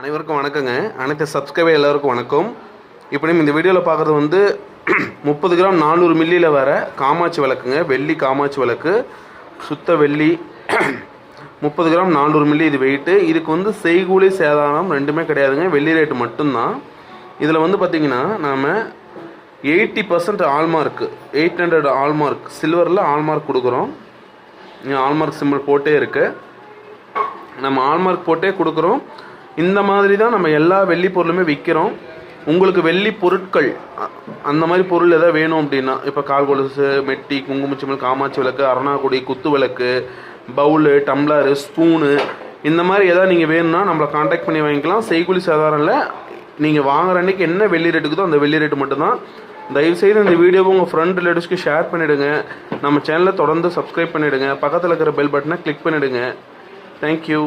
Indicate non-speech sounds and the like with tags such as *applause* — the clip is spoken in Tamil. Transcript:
அனைவருக்கும் வணக்கங்க. அனைத்து சப்ஸ்கிரைபர் எல்லோருக்கும் வணக்கம். இப்போ நம்ம இந்த வீடியோவில் பார்க்குறது வந்து *clears throat* முப்பது கிராம் நானூறு மில்லியில் வர காமாட்சி விளக்குங்க. வெள்ளி காமாட்சி விளக்கு. சுத்த வெள்ளி *clears throat* முப்பது கிராம் நானூறு மில்லி இது வெயிட்டு இதுக்கு வந்து செய்கூலி சேதாரம் ரெண்டுமே கிடையாதுங்க. வெள்ளி ரேட்டு மட்டும்தான். இதில் வந்து பார்த்திங்கன்னா நாம் eighty percent ஆல்மார்க்கு eight hundred hallmark சில்வரில் ஆல்மார்க் கொடுக்குறோம். ஆல்மார்க் சிம்பிள் போட்டே இருக்குது நம்ம ஆல்மார்க் போட்டே கொடுக்குறோம். இந்த மாதிரி தான் நம்ம எல்லா வெள்ளி பொருளுமே விற்கிறோம் உங்களுக்கு வெள்ளி பொருட்கள் அந்த மாதிரி பொருள் எதாவது வேணும் அப்படின்னா இப்போ கால் கொலுசு மெட்டி குங்குமச்சிமல் காமாட்சி விளக்கு அரணாக்குடி குத்து விளக்கு பவுலு டம்ளரு ஸ்பூனு இந்த மாதிரி எதாவது நீங்கள் வேணும்னா நம்மளை காண்டாக்ட் பண்ணி வாங்கிக்கலாம். செய்குலி சாதாரணில் நீங்கள் வாங்குற அன்னைக்கு என்ன வெள்ளி ரேட்டுக்குதோ அந்த வெள்ளி ரேட்டு மட்டும்தான். தயவுசெய்து இந்த வீடியோவை உங்கள் ஃப்ரெண்ட் ரிலேட்டிவ்ஸ்க்கு ஷேர் பண்ணிவிடுங்க நம்ம சேனலை தொடர்ந்து சப்ஸ்கிரைப் பண்ணிவிடுங்க பக்கத்தில் இருக்கிற பெல் பட்டனை கிளிக் பண்ணிவிடுங்க தேங்க்யூ